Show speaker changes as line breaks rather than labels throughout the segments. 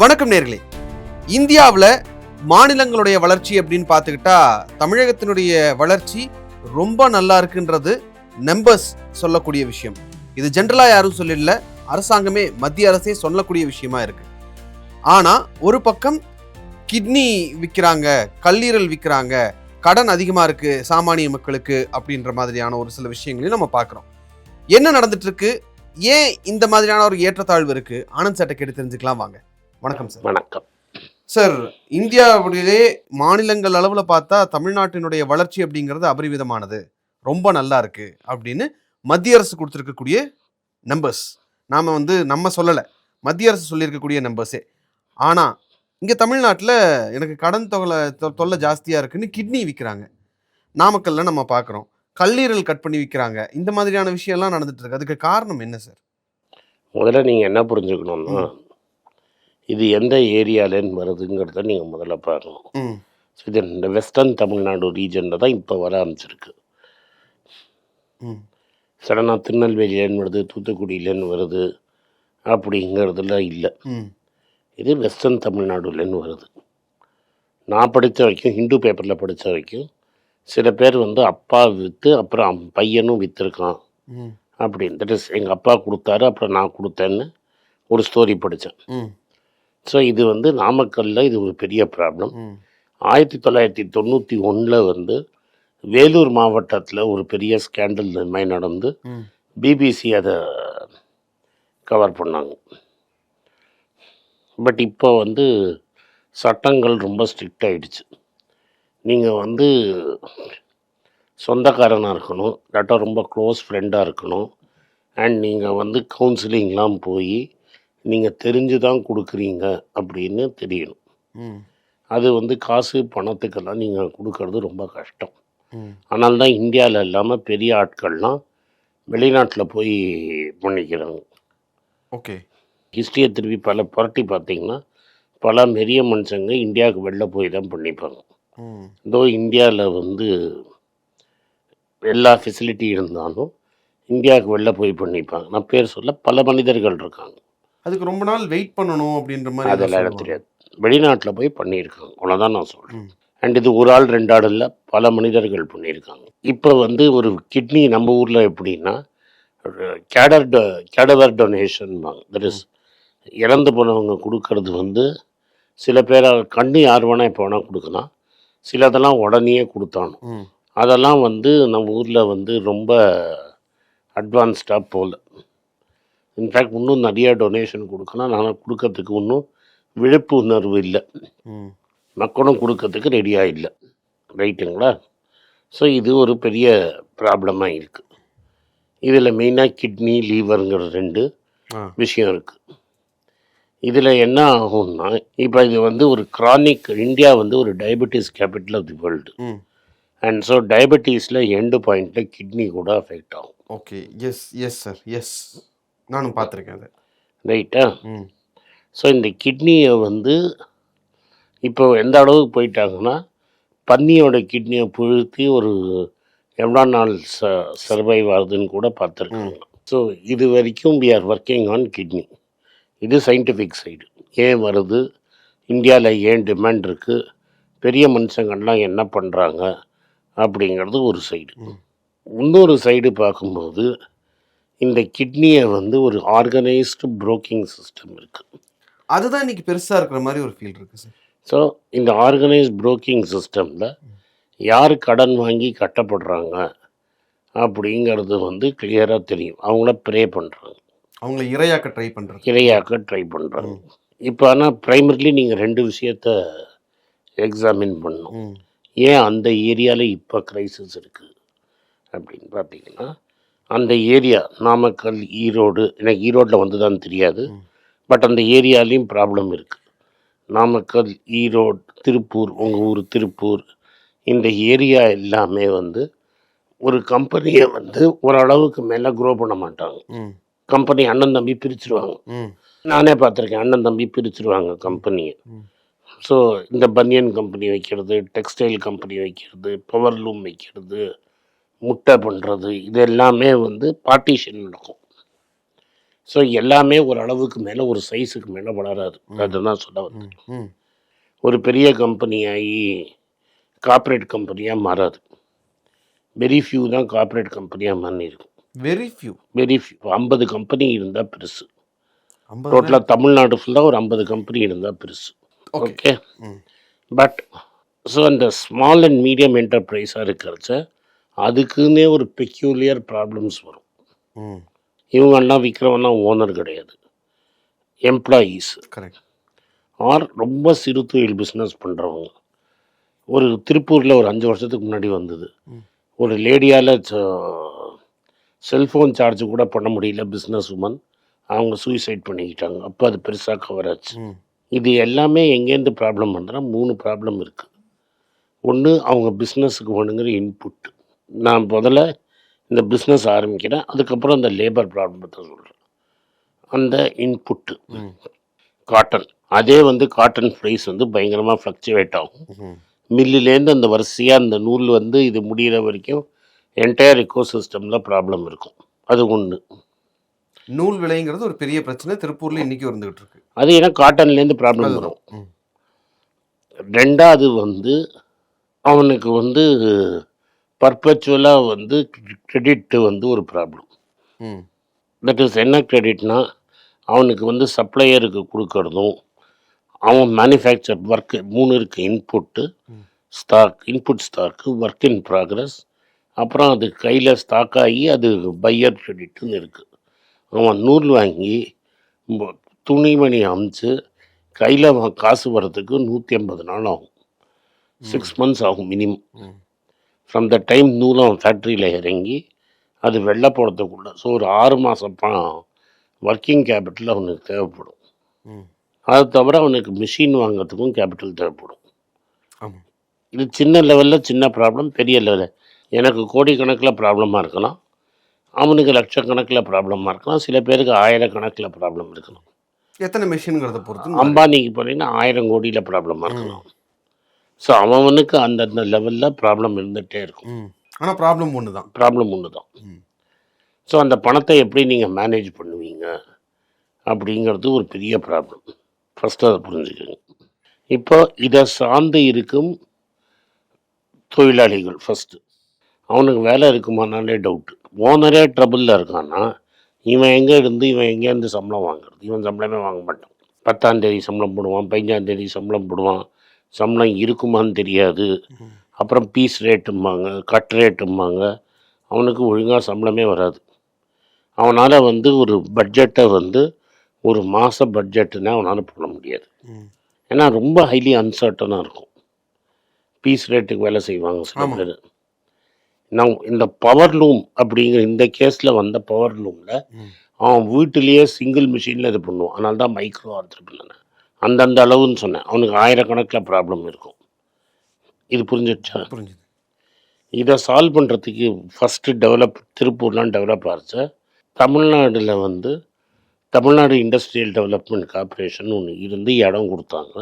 வணக்கம் நேர்களே. இந்தியாவில் மாநிலங்களுடைய வளர்ச்சி அப்படின்னு பார்த்துக்கிட்டா தமிழகத்தினுடைய வளர்ச்சி ரொம்ப நல்லா இருக்குன்றது நம்பர்ஸ் சொல்லக்கூடிய விஷயம். இது ஜென்ரலாக யாரும் சொல்லிடல அரசாங்கமே மத்திய அரசே சொல்லக்கூடிய விஷயமா இருக்கு. ஆனால் ஒரு பக்கம் கிட்னி விற்கிறாங்க கல்லீரல் விற்கிறாங்க கடன் அதிகமாக இருக்கு சாமானிய மக்களுக்கு அப்படின்ற மாதிரியான ஒரு சில விஷயங்களையும் நம்ம பார்க்குறோம். என்ன நடந்துட்டு இருக்கு? ஏன் இந்த மாதிரியான ஒரு ஏற்றத்தாழ்வு இருக்கு? ஆனந்த் சட்டை கேட்டு தெரிஞ்சுக்கலாம் வாங்க. வணக்கம் சார்
வணக்கம்.
சார் இந்தியாவுடைய மாநிலங்கள் அளவில் பார்த்தா தமிழ்நாட்டினுடைய வளர்ச்சி அப்படிங்கிறது அபரிவிதமானது. ரொம்ப நல்லா இருக்கு அப்படின்னு மத்திய அரசு கொடுத்துருக்கக்கூடிய நம்பர்ஸ் நாம் வந்து நம்ம சொல்லலை. மத்திய அரசு சொல்லியிருக்கக்கூடிய நம்பர்ஸே ஆனால் இங்கே தமிழ்நாட்டில் எனக்கு கடன் தொகை தொ- தொல்லை ஜாஸ்தியாக இருக்குன்னு கிட்னி விற்கிறாங்க நாமக்கல்ல நம்ம பார்க்குறோம் கல்லீரல் கட் பண்ணி விற்கிறாங்க இந்த மாதிரியான விஷயம்லாம் நடந்துட்டு இருக்கு. அதுக்கு காரணம் என்ன சார்
முதல்ல நீங்கள் என்ன புரிஞ்சுக்கணும்னா இது எந்த ஏரியாலேருந்து வருதுங்கிறத நீங்கள் முதல்ல ஸோ இது இந்த வெஸ்டர்ன் தமிழ்நாடு ரீஜனில் தான் இப்போ வர ஆரம்பிச்சிருக்கு. சடனாக திருநெல்வேலியிலேருந்து வருது தூத்துக்குடியிலேருந்து வருது அப்படிங்கிறதுல இல்லை. இது வெஸ்டர்ன் தமிழ்நாடுலேருந்து வருது. நான் படித்த வரைக்கும் ஹிந்து பேப்பரில் படித்த வரைக்கும் சில பேர் வந்து அப்பா விற்று அப்புறம் பையனும் விற்றுருக்கான் அப்படின்னு தட் இஸ் எங்கள் அப்பா கொடுத்தாரு அப்புறம் நான் கொடுத்தேன்னு ஒரு ஸ்டோரி படித்தேன் ஸோ இது வந்து நாமக்கல்லில் இது ஒரு பெரிய ப்ராப்ளம் ஆயிரத்தி தொள்ளாயிரத்தி தொண்ணூற்றி ஒன்றில் வந்து வேலூர் மாவட்டத்தில் ஒரு பெரிய ஸ்கேண்டல் இந்த மாதிரி நடந்து பிபிசி அதை கவர் பண்ணாங்க. பட் இப்போ வந்து சட்டங்கள் ரொம்ப ஸ்ட்ரிக்ட் ஆயிடுச்சு. நீங்கள் வந்து சொந்தக்காரனாக இருக்கணும் இல்லாட்டா ரொம்ப க்ளோஸ் ஃப்ரெண்டாக இருக்கணும். அண்ட் நீங்கள் வந்து கவுன்சிலிங்லாம் போய் நீங்கள் தெரிஞ்சு தான் கொடுக்குறீங்க அப்படின்னு தெரியணும். அது வந்து காசு பணத்துக்கெல்லாம் நீங்கள் கொடுக்கறது ரொம்ப கஷ்டம். அதனால தான் இந்தியாவில் இல்லாமல் பெரிய ஆட்கள்லாம் வெளிநாட்டில் போய் பண்ணிக்கிறாங்க.
ஓகே.
ஹிஸ்ட்ரியை திருப்பி பல புரட்டி பார்த்தீங்கன்னா பல பெரிய மனுஷங்க இந்தியாவுக்கு வெளில போய் தான் பண்ணிப்பாங்க. இதோ இந்தியாவில் வந்து எல்லா ஃபெசிலிட்டி இருந்தாலும் இந்தியாவுக்கு வெளில போய் பண்ணிப்பாங்க. நான் பேர் சொல்ல பல மனிதர்கள் இருக்காங்க.
அதுக்கு ரொம்ப நாள் வெயிட் பண்ணணும் அப்படின்ற மாதிரி
அதெல்லாம் எனக்கு. தெரியாது. வெளிநாட்டில் போய் பண்ணியிருக்காங்க. அவ்வளோதான் நான் சொல்கிறேன். அண்ட் இது ஒரு ஆள் ரெண்டு ஆள் இல்லை பல மனிதர்கள் பண்ணியிருக்காங்க. இப்போ வந்து ஒரு கிட்னி நம்ம ஊரில் எப்படின்னா கேடர் கேடவர் டொனேஷன் தட் இஸ் இறந்து போனவங்க கொடுக்கறது வந்து சில பேர் கண்ணு யார் வேணால் இப்போ வேணால் கொடுக்கலாம். சிலதெல்லாம் உடனே கொடுத்தானோ அதெல்லாம் வந்து நம்ம ஊரில் வந்து ரொம்ப அட்வான்ஸ்டாக போகல இன்ஃபேக்ட் இன்னும் நிறைய டொனேஷன் கொடுக்கலாம் ஆனால் கொடுக்கறதுக்கு இன்னும் விழிப்புணர்வு இல்லை. மக்களும் கொடுக்கறதுக்கு ரெடியாக இல்லை. ரைட்டுங்களா ஸோ இது ஒரு பெரிய ப்ராப்ளமாக இருக்குது இதில் மெயினாக கிட்னி லீவருங்கிற ரெண்டு விஷயம் இருக்குது இதில் என்ன ஆகும்னா இப்போ இது வந்து ஒரு கிரானிக் இந்தியா வந்து ஒரு diabetes capital of the world and so டயபெட்டிஸில் end பாயிண்டில் கிட்னி கூட அஃபெக்ட் ஆகும்.
Okay yes yes sir yes நானும் பார்த்துருக்கேன் அதை.
ரைட்டா ஸோ இந்த கிட்னியை வந்து இப்போ எந்த அளவுக்கு போயிட்டாங்கன்னா பன்னியோட கிட்னியை புழுத்தி ஒரு எவ்வளோ நாள் ச சர்வைவ் ஆகுதுன்னு கூட பார்த்துருக்காங்க. ஸோ இது வரைக்கும் we are working on kidney இது சயின்டிஃபிக் சைடு ஏன் வருது? இந்தியாவில் ஏன் டிமாண்ட் இருக்குது பெரிய மனுஷங்கள்லாம் என்ன பண்ணுறாங்க அப்படிங்கிறது ஒரு சைடு. இன்னொரு சைடு பார்க்கும்போது இந்த கிட்னியை வந்து ஒரு ஆர்கனைஸ்டு புரோக்கிங் சிஸ்டம் இருக்குது
அதுதான் இன்னைக்கு பெருசா இருக்கிற மாதிரி ஒரு ஃபீல் இருக்கு சார்
ஸோ இந்த ஆர்கனைஸ் புரோக்கிங் சிஸ்டமில் யார் கடன் வாங்கி கட்டப்படுறாங்க அப்படிங்கிறது வந்து கிளியராக தெரியும். அவங்கள ப்ரே பண்ணுறாங்க
அவங்கள இரையாக்க ட்ரை பண்றது.
இரையாக்க ட்ரை பண்ணுறாங்க இப்போ ஆனால் ப்ரைமரிலி நீங்கள் ரெண்டு விஷயத்த எக்ஸாமின் பண்ணணும். ஏன் அந்த ஏரியாவில் இப்போ கிரைசிஸ் இருக்குது அப்படின்னு பார்த்தீங்கன்னா அந்த ஏரியா நாமக்கல் ஈரோடு எனக்கு ஈரோட்டில் வந்துதான்னு தெரியாது. பட் அந்த ஏரியாலையும் ப்ராப்ளம் இருக்குது நாமக்கல் ஈரோடு திருப்பூர் உங்கள் ஊர் திருப்பூர் இந்த ஏரியா எல்லாமே வந்து ஒரு கம்பெனியை வந்து ஓரளவுக்கு மேலே க்ரோ பண்ண மாட்டாங்க. கம்பெனி அண்ணன் தம்பி பிரிச்சிருவாங்க. நானே பார்த்துருக்கேன் அண்ணன் தம்பி பிரிச்சிருவாங்க கம்பெனியை. ஸோ இந்த பனியன் கம்பெனி வைக்கிறது டெக்ஸ்டைல் கம்பெனி வைக்கிறது பவர் லூம் வைக்கிறது முட்டை பண்ணுறது இது எல்லாமே வந்து பார்ட்டிஷன் நடக்கும். ஸோ எல்லாமே ஒரு அளவுக்கு மேலே ஒரு சைஸுக்கு மேலே வளராது. அதுதான் சொல்ல
ம்
ஒரு பெரிய கம்பெனியாகி கார்ப்பரேட் கம்பெனியாக மாறாது. வெரி ஃபியூ தான் கார்ப்பரேட் கம்பெனியாக மாறி இருக்கும்
வெரி ஃபியூ
வெரி ஃபியூ ஐம்பது கம்பெனி இருந்தால் பெருசு. டோட்டலாக தமிழ்நாடு ஃபுல்லாக ஒரு ஐம்பது கம்பெனி இருந்தால் பெருசு.
ஓகே
பட் ஸோ அந்த ஸ்மால் அண்ட் மீடியம் என்டர்பிரைஸாக இருக்கிறச்ச அதுக்குன்னே ஒரு பெக்யூலியர் ப்ராப்ளம்ஸ் வரும். இவங்கெல்லாம் விற்கிறவன்லாம் ஓனர் கிடையாது. எம்ப்ளாயீஸ்
கரெக்ட்
ஆர் ரொம்ப சிறு தொழில் பிஸ்னஸ் பண்ணுறவங்க ஒரு திருப்பூரில் ஒரு அஞ்சு வருஷத்துக்கு முன்னாடி வந்தது. ஒரு லேடியால் செல்ஃபோன் சார்ஜ் கூட பண்ண முடியல பிஸ்னஸ் உமன் அவங்க சூசைட் பண்ணிக்கிட்டாங்க. அப்போ அது பெருசாக கவர் ஆச்சு. இது எல்லாமே எங்கேருந்து ப்ராப்ளம் பண்ணுறா மூணு ப்ராப்ளம் இருக்குது ஒன்று அவங்க பிஸ்னஸுக்கு வேணுங்கிற இன்புட் நான் முதல்ல இந்த பிஸ்னஸ் ஆரம்பிக்கிறேன். அதுக்கப்புறம் அந்த லேபர் ப்ராப்ளத்தை சொல்கிறேன் அந்த இன்புட்டு காட்டன் அதே வந்து காட்டன் ப்ரைஸ் வந்து பயங்கரமாக ஃப்ளக்சுவேட் ஆகும். மில்லுலேருந்து அந்த வரிசையாக அந்த நூல் வந்து இது முடிகிற வரைக்கும் என்டையர் எக்கோ சிஸ்டமில் ப்ராப்ளம் இருக்கும். அது ஒன்று
நூல் விலைங்கிறது ஒரு பெரிய பிரச்சனை. திருப்பூர்ல இன்னைக்கு வந்துகிட்டு இருக்கு.
அது ஏன்னா காட்டன்லேருந்து ப்ராப்ளம் வரும். ரெண்டாவது வந்து அவனுக்கு வந்து பர்பச்சுவலாக வந்து கிரெடிட் வந்து ஒரு ப்ராப்ளம் தட் இஸ் என்ன கிரெடிட்னா அவனுக்கு வந்து சப்ளையருக்கு கொடுக்கறதும் அவன் மேனுஃபேக்சர் ஒர்க்கு மூணு இருக்குது input. Stock input stock work in progress அப்புறம் அது கையில் ஸ்டாக் ஆகி அது பையர் கிரெடிட்னு இருக்குது அவன் நூல் வாங்கி துணிமணி அமுச்சு கையில் காசு வர்றதுக்கு நூற்றி ஐம்பது நாள் ஆகும். சிக்ஸ் மந்த்ஸ் ஆகும் மினிமம் ஃப்ரம் த டைம் நூல் அவன் ஃபேக்ட்ரியில் இறங்கி அது வெள்ளை போடுறதுக்குள்ள ஸோ ஒரு ஆறு மாதம் பணம் ஒர்க்கிங் கேபிட்டல் அவனுக்கு தேவைப்படும். அது தவிர அவனுக்கு மிஷின் வாங்குறதுக்கும் கேபிட்டல் தேவைப்படும்.
ஆமாம்
இது சின்ன லெவலில் சின்ன ப்ராப்ளம் பெரிய லெவலில் எனக்கு கோடிக்கணக்கில் ப்ராப்ளமாக இருக்கலாம். அவனுக்கு லட்சக்கணக்கில் ப்ராப்ளமாக இருக்கலாம். சில பேருக்கு ஆயிரக்கணக்கில் ப்ராப்ளம் இருக்கலாம்.
எத்தனை மிஷின்ங்கிறத பொறுத்து.
அம்பானிக்கு போனீங்கன்னா ஆயிரம் கோடியில் ப்ராப்ளமாக இருக்கலாம். ஸோ அவனுக்கு அந்தந்த லெவலில் ப்ராப்ளம் இருந்துகிட்டே இருக்கும்.
ம். ஆனா ப்ராப்ளம் ஒன்று தான்
ப்ராப்ளம் ஒன்று தான் ஸோ அந்த பணத்தை எப்படி நீங்கள் மேனேஜ் பண்ணுவீங்க? அப்படிங்கிறது ஒரு பெரிய ப்ராப்ளம் ஃபஸ்ட்டு அதை புரிஞ்சுக்கோங்க. இப்போ இதை சார்ந்து இருக்கும் தொழிலாளிகள் ஃபஸ்ட்டு அவனுக்கு வேலை இருக்குமானாலே டவுட்டு ஓனரே ட்ரபிளில் இருக்கான்னா இவன் எங்கே இருந்து இவன் எங்கேருந்து சம்பளம் வாங்குறது? இவன் சம்பளமே வாங்க மாட்டான். பத்தாம் தேதி சம்பளம் போடுவான் பதினஞ்சாம் தேதி சம்பளம் போடுவான். சம்பளம் இருக்குமான்னு தெரியாது. அப்புறம் பீஸ் ரேட்டும்பாங்க கட் ரேட்டும்பாங்க. அவனுக்கு ஒழுங்காக சம்பளமே வராது. அவனால் வந்து ஒரு பட்ஜெட்டை வந்து ஒரு மாத பட்ஜெட்டுன்னா அவனால் போட முடியாது. ஏன்னா ரொம்ப ஹைலி அன்சர்டனாக இருக்கும். பீஸ் ரேட்டுக்கு வேலை செய்வாங்க சில. பேர். நான் இந்த பவர் லூம் அப்படிங்கிற இந்த கேஸில் வந்த பவர் லூமில் அவன் வீட்டிலேயே சிங்கிள் மிஷினில் இது பண்ணுவான். அதனால தான் மைக்ரோ ஆர்த்திருப்பில்லை அந்தந்த அளவுன்னு சொன்னேன். அவனுக்கு ஆயிரக்கணக்கில் ப்ராப்ளம் இருக்கும். இது புரிஞ்சிடுச்சா?
புரிஞ்சுது.
இதை சால்வ் பண்ணுறதுக்கு ஃபஸ்ட்டு டெவலப் திருப்பூர்லாம் டெவலப் ஆச்சு. தமிழ்நாட்டில் வந்து தமிழ்நாடு இண்டஸ்ட்ரியல் டெவலப்மெண்ட் கார்ப்பரேஷன் ஒன்று இருந்து இடம் கொடுத்தாங்க.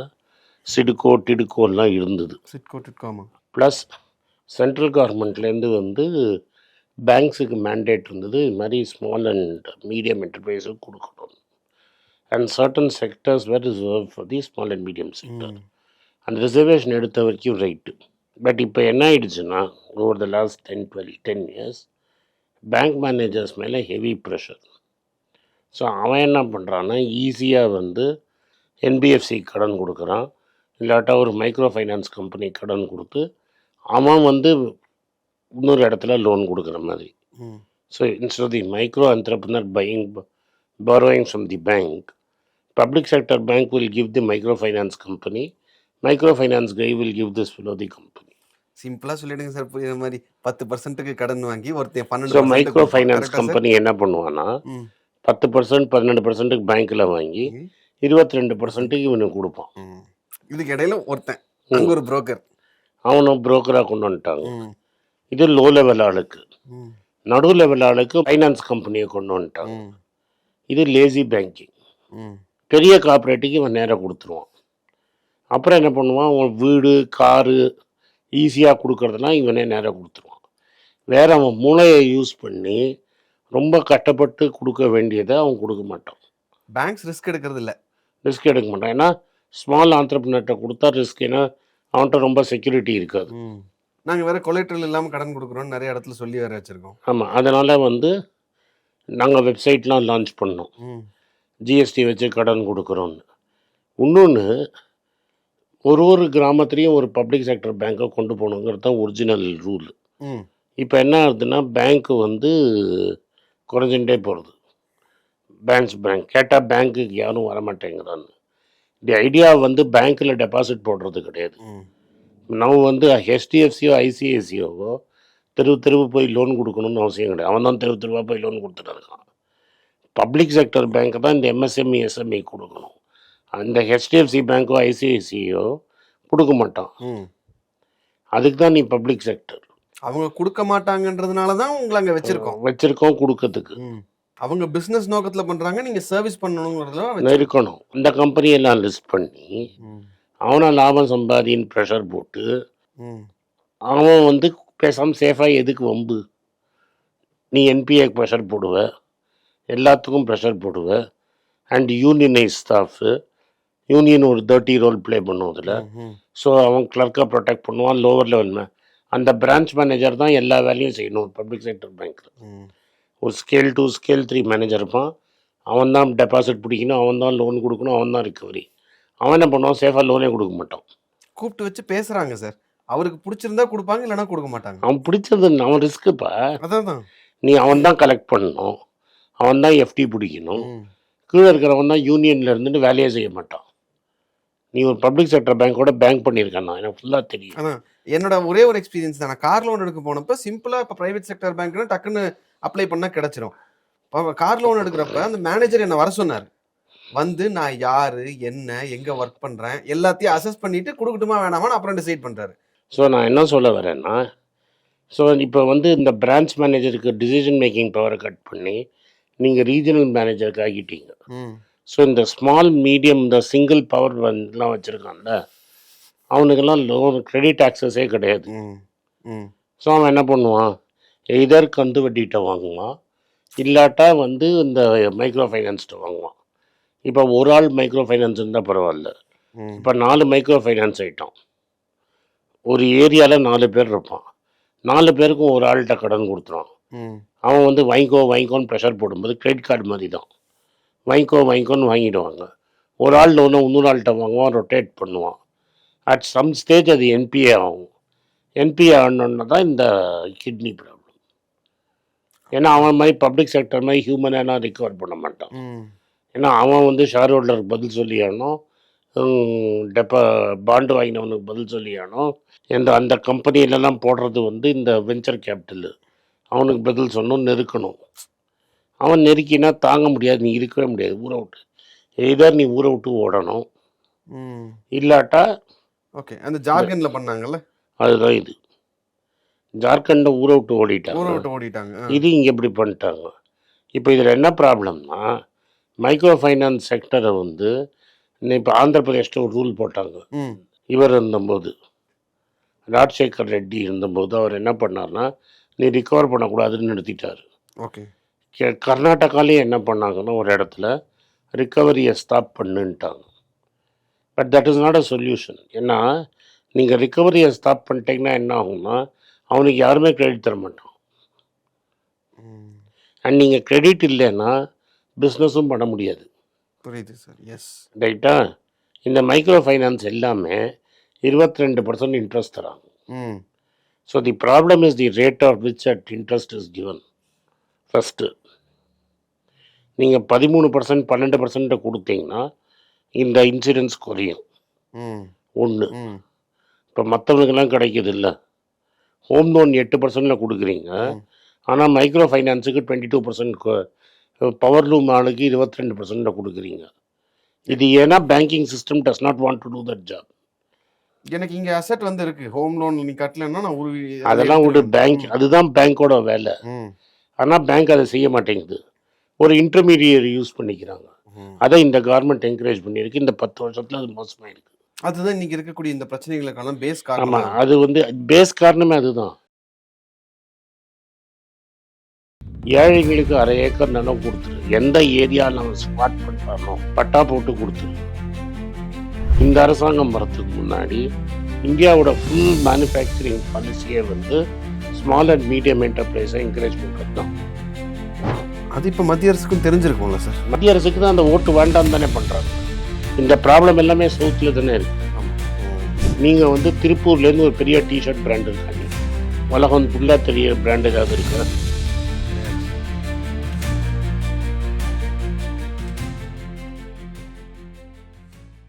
சிடுக்கோ டிடுக்கோலாம் இருந்தது.
சிட்கோ டிட்கோமா
ப்ளஸ் சென்ட்ரல் கவர்மெண்ட்லேருந்து வந்து பேங்க்ஸுக்கு மேண்டேட் இருந்தது. இது மாதிரி ஸ்மால் அண்ட் மீடியம் என்டர்பிரைஸுக்கு கொடுக்கணும். And certain sectors were reserve for the small and medium sector அந்த ரிசர்வேஷன் எடுத்த வரைக்கும் ரைட்டு பட் இப்போ என்ன ஆயிடுச்சுன்னா over the last ten twelve ten years bank managers மேலே ஹெவி ப்ரெஷர் ஸோ அவன் என்ன பண்ணுறான்னா ஈஸியாக வந்து என்பிஎஃப்சி கடன் கொடுக்குறான். இல்லாட்டா ஒரு மைக்ரோ ஃபைனான்ஸ் கம்பெனி கடன் கொடுத்து அவன் வந்து இன்னொரு இடத்துல லோன் கொடுக்குற மாதிரி. So instead the micro entrepreneur buying borrowing from the bank public sector bank will give the microfinance company microfinance guy will give this below the company.
சிம்பிளா சொல்லிடுங்க சார் புரியுற மாதிரி. பத்து பர்சன்ட்டுக்கு கடன் வாங்கி ஒருத்தன்
ஸோ
பன்னெண்டு
மைக்ரோ ஃபைனான்ஸ் கம்பெனி என்ன பண்ணுவான்னா பத்து பர்சன்ட் பன்னெண்டு பர்சன்ட்டுக்கு பேங்க்கில் வாங்கி. இருபத்தி ரெண்டு பர்சன்ட்டுக்கு இவனுக்கு கொடுப்பான்.
இதுக்கு இடையில ஒருத்தன் அங்க ஒரு புரோக்கர்
அவனும் புரோக்கராக கொண்டு வந்துட்டாங்க. இது லோ லெவல் ஆளுக்கு. நடு லெவல் ஆளுக்கு ஃபைனான்ஸ் கம்பெனியை கொண்டு வந்துட்டாங்க. இது லேசி பேங்கிங் பெரிய கார்ப்பரேட்டுக்கு இவன் நேராக கொடுத்துருவான். அப்புறம் என்ன பண்ணுவான்? அவன் வீடு காரு ஈஸியாக கொடுக்கறதெல்லாம் இவனே நேராக கொடுத்துருவான். வேற அவன் மூளையை யூஸ் பண்ணி ரொம்ப கஷ்டப்பட்டு கொடுக்க வேண்டியதை அவன் கொடுக்க மாட்டான்.
பேங்க்ஸ் ரிஸ்க் எடுக்கிறது இல்ல.
ரிஸ்க் எடுக்க மாட்டான். ஏன்னா ஸ்மால் ஆண்டர்பிரினர்கிட்ட கொடுத்தா ரிஸ்க் ஏன்னா அவன்கிட்ட ரொம்ப செக்யூரிட்டி இருக்காது.
நாங்க வேற கொலேட்ரல் இல்லாம கடன் கொடுக்குறோம் நிறைய இடத்துல சொல்லி வேற வச்சிருக்கோம்.
ஆமாம் அதனால் வந்து நாங்கள் வெப்சைட்லாம் லான்ச் பண்ணோம். ஜிஎஸ்டி வச்சு கடன் கொடுக்குறோன்னு இன்னொன்று ஒரு ஒரு கிராமத்துலேயும் ஒரு பப்ளிக் செக்டர் பேங்க்கை கொண்டு போகணுங்கிறது தான் ஒரிஜினல் ரூல். இப்போ என்ன ஆகுதுன்னா பேங்க்கு வந்து குறைஞ்சுட்டே போகிறது பேங்க்ஸ் பேங்க் கேட்டால் பேங்க்குக்கு யாரும் வர மாட்டேங்கிறான்னு தி ஐடியா வந்து பேங்க்கில் டெபாசிட் போடுறது கிடையாது. நம்ம வந்து ஹெச்டிஎஃப்சியோ ஐசிஐசியோவோ தெருவு தெருவு போய் லோன் கொடுக்கணும்னு அவசியம் கிடையாது அவன் தான் தெருவு தெருவாக போய் லோன் கொடுத்துட்டு இருக்கான் பப்ளிக் செக்டர் பேங்க் தான் இந்த எம்எஸ்எம்இ எஸ்எம்இ E கொடுக்கணும் அந்த ஹெச்டிஎஃப்சி பேங்க்கோ ஐசிஐசியோ கொடுக்க மாட்டான். அதுக்கு தான் நீ பப்ளிக் செக்டர்
அவங்க கொடுக்க மாட்டாங்கன்றதுனால தான் உங்களை அங்க வச்சிருக்கோம்
வச்சிருக்கோம் கொடுக்கறதுக்கு.
அவங்க பிசினஸ் நோக்கத்துல பண்றாங்க நீங்க சர்வீஸ் பண்ணணுங்கிறதுல.
இருக்கணும் இந்த கம்பெனியெல்லாம் லிஸ்ட் பண்ணி. அவனை லாபம் சம்பாதின்னு ப்ரெஷர் போட்டு. அவன் வந்து பேசாமல் சேஃபாக எதுக்கு வம்பு? நீ என்பிஏ ப்ரெஷர் போடுவ. எல்லாத்துக்கும் ப்ரெஷர் போடுவ. அண்ட் யூனியனைஸ் ஸ்டாஃபு யூனியன் ஒரு தேர்ட்டி ரோல் ப்ளே பண்ணும் அதில். ஸோ அவன் கிளர்க்கை ப்ரொடெக்ட் பண்ணுவான் லோவர் லெவல் அந்த பிரான்ச் மேனேஜர் தான் எல்லா வேலையும் செய்யணும் பப்ளிக் செக்டர் பேங்க்கில். ஒரு scale two scale three manager இருப்பான். அவன் தான் டெபாசிட் பிடிக்கணும் அவன் தான் லோன் கொடுக்கணும் அவன் தான் ரிக்கவரி அவன் என்ன பண்ணுவான்? சேஃபாக லோனே கொடுக்க மாட்டான்.
கூப்பிட்டு வச்சு பேசுறாங்க சார் அவருக்கு பிடிச்சிருந்தா கொடுப்பாங்க இல்லைன்னா கொடுக்க மாட்டாங்க.
அவன் பிடிச்சது அவன் ரிஸ்க்குப்பா
அதான் தான்
நீ அவன் தான் கலெக்ட் பண்ணணும். அவன் தான் எஃப்டி பிடிக்கணும். கீழே இருக்கிறவன் தான் யூனியனில் இருந்துட்டு வேலையே செய்ய மாட்டான். நீ ஒரு பப்ளிக் செக்டர் பேங்க்கோட பேங்க் பண்ணியிருக்கான் நான் எனக்கு ஃபுல்லாக தெரியும்.
அதான். என்னோட ஒரே ஒரு எக்ஸ்பீரியன்ஸ் தான். நான் கார் லோன் எடுக்க போனப்ப சிம்பிளா இப்போ பிரைவேட் செக்டர் பேங்க்னா டக்குன்னு அப்ளை பண்ணா கிடைச்சிரும். கார் லோன் எடுக்கிறப்ப அந்த மேனேஜர் என்ன வர சொன்னார். வந்து நான் யாரு என்ன எங்க ஒர்க் பண்றேன் எல்லாத்தையும் அசஸ் பண்ணிட்டு கொடுக்கட்டுமா வேணாமான்னு அப்புறம் டிசைட் பண்றாரு.
ஸோ நான் என்ன சொல்ல வரேன்னா ஸோ இப்போ வந்து இந்த பிரான்ச் மேனேஜருக்கு டிசிஷன் மேக்கிங் பவரை கட் பண்ணி நீங்கள் ரீஜனல் மேனேஜருக்கு ஆகிட்டீங்க. ஸோ இந்த ஸ்மால் மீடியம் இந்த சிங்கிள் பவர் எல்லாம் வச்சுருக்கான்ல அவனுக்கெல்லாம் லோன் கிரெடிட் ஆக்சஸே கிடையாது. ஸோ அவன் என்ன பண்ணுவான்? எதர் கந்து வட்டிகிட்ட வாங்குவான். இல்லாட்டா வந்து இந்த மைக்ரோ ஃபைனான்ஸ்கிட்ட வாங்குவான். இப்போ ஒரு ஆள் மைக்ரோ ஃபைனான்ஸ் இருந்தால் பரவாயில்ல இப்போ நாலு மைக்ரோ ஃபைனான்ஸ் ஐட்டம் ஒரு ஏரியாவில் நாலு பேர் இருப்பான். நாலு பேருக்கும் ஒரு ஆள்கிட்ட கடன் கொடுத்துருவான். அவன் வந்து வாங்கிக்கோ வாங்கிக்கோன்னு ப்ரெஷர் போடும்போது கிரெடிட் கார்டு மாதிரி தான் வாங்கிக்கோ வாங்கிக்கோன்னு வாங்கிடுவாங்க. ஒரு ஆள் ஒன்று இன்னொரு ஆள்கிட்ட வாங்குவான் ரொட்டேட் பண்ணுவான். அட் சம் ஸ்டேஜ் அது என்பிஏ ஆகும். என்பிஏ ஆனோன்னா தான் இந்த கிட்னி ப்ராப்ளம் ஏன்னா அவன் மாதிரி பப்ளிக் செக்டர் மாதிரி ஹியூமனாக ரிகவர் பண்ண மாட்டான். ஏன்னா அவன் வந்து ஷேர் ஹோல்டருக்கு பதில் சொல்லியானோ டெப்பா பாண்டு வாங்கினவனுக்கு பதில் சொல்லியானோ? இந்த அந்த கம்பெனிலலாம் போடுறது வந்து இந்த வெஞ்சர் கேபிட்டல். அவனுக்கு பதில் சொன்னோம் நெருக்கணும். அவன் நெருக்கினா தாங்க முடியாது நீ இருக்கவே முடியாது ஊரை விட்டு. எதர் நீ ஊரை விட்டு ஓடணும். இல்லாட்டா
ஓகே அந்த ஜார்க்கண்ட்ல பண்ணாங்கல்ல?
அதுதான் இது. ஜார்க்கண்டில் ஊரை விட்டு
ஊரை
ஓடிட்டாங்க
விட்டு ஓடிட்டாங்க.
இது இங்கே இப்படி பண்ணிட்டாங்க. இப்போ இதில் என்ன ப்ராப்ளம்னா மைக்ரோ ஃபைனான்ஸ் செக்டரை வந்து இப்போ ஆந்திர பிரதேஷ்ல ஒரு ரூல் போட்டாங்க. இவர் இருந்தபோது ராஜசேகர் ரெட்டி இருந்தபோது அவர் என்ன பண்ணார்னா நீ ரிகவர் பண்ணக்கூடாதுன்னு நிறுத்திட்டார்.
ஓகே.
கே- கர்நாடகாலையும் என்ன பண்ணாங்கன்னா ஒரு இடத்துல ரிக்கவரியை stop பண்ணுன்ட்டாங்க. But that is not a solution ஏன்னா நீங்கள் ரிக்கவரியை ஸ்டாப் பண்ணிட்டீங்கன்னா என்ன ஆகும்னா அவனுக்கு யாருமே கிரெடிட் தர மாட்டான். அண்ட் நீங்கள் கிரெடிட் இல்லைன்னா பிஸ்னஸும் பண்ண முடியாது.
புரியுது சார். எஸ்
ரைட்டா இந்த மைக்ரோ ஃபைனான்ஸ் எல்லாமே இருபத்தி ரெண்டு பர்சன்ட் இன்ட்ரெஸ்ட் தராங்க so the problem is the rate of which at interest is given. First நீங்கள் பதிமூணு பர்சன்ட் பன்னெண்டு பர்சன்ட்டை கொடுத்தீங்கன்னா இந்த இன்சூரன்ஸ் குறையும். ஒன்று இப்போ மற்றவங்களுக்கெல்லாம் கிடைக்குது இல்லை ஹோம் லோன் எட்டு பர்சன்டில் கொடுக்குறீங்க. ஆனால் micro ஃபைனான்ஸுக்கு twenty two percent power loom ஆளுக்கு இருபத்தி ரெண்டு பர்சன்ட்டில் கொடுக்குறீங்க. இது ஏன்னா banking system does not want to do that job
எனக்கு இங்க அசெட் வந்து இருக்கு ஹோம் லோன் நீ கட்டலன்னா நான் ஒரு
அதெல்லாம் ஒரு பேங்க் அதுதான் பேங்க்கோட வேலை. ஆனால் பேங்க் அதை செய்ய மாட்டேங்குது. ஒரு இன்டர்மீடியட் யூஸ் பண்ணிக்கிறாங்க. அதை இந்த கவர்மெண்ட் என்கரேஜ் பண்ணியிருக்கு. இந்த பத்து வருஷத்தில் அது மோசமாயிருக்கு.
அதுதான் இன்னைக்கு இருக்கக்கூடிய இந்த பிரச்சனைகளுக்கான பேஸ் காரணம்.
அது வந்து பேஸ் காரணமே அதுதான். ஏழைங்களுக்கு அரை ஏக்கர் நிலம் கொடுத்துரு. எந்த ஏரியா நம்ம ஸ்பாட் பண்ணுறானோ பட்டா போட்டு கொடுத்துரு. இந்த அரசாங்கம் வரதுக்கு முன்னாடி இந்தியாவோட ஃபுல் மேனுஃபேக்சரிங் பாலிசியே வந்து ஸ்மால் அண்ட் மீடியம் என்டர்பிரைஸை என்கரேஜ் பண்ணுறது தான்.
அது இப்போ மத்திய அரசுக்கும் தெரிஞ்சிருக்கும்ல சார்?
மத்திய அரசுக்கு தான் அந்த ஓட்டு வேண்டாம் தானே பண்ணுறாங்க இந்த ப்ராப்ளம் எல்லாமே சவுத்தில் தானே இருக்கு. நீங்கள் வந்து திருப்பூர்லேருந்து ஒரு பெரிய டிஷர்ட் பிராண்ட் இருக்காங்க. உலகம் ஃபுல்லாக தெரிய பிராண்ட் ஏதாவது இருக்கா?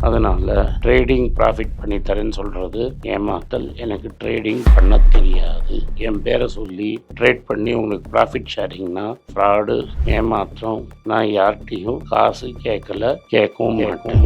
அதனால் ட்ரேடிங் ப்ராஃபிட் பண்ணி தரேன்னு சொல்கிறது ஏமாத்தல். எனக்கு ட்ரேடிங் பண்ண தெரியாது. என் பேரை சொல்லி ட்ரேட் பண்ணி உங்களுக்கு ப்ராஃபிட் ஷேரிங்னா ஃப்ராடு ஏமாற்றம் நான் யார்கிட்டையும் காசு கேட்கல கேட்கவும் மாட்டேன்.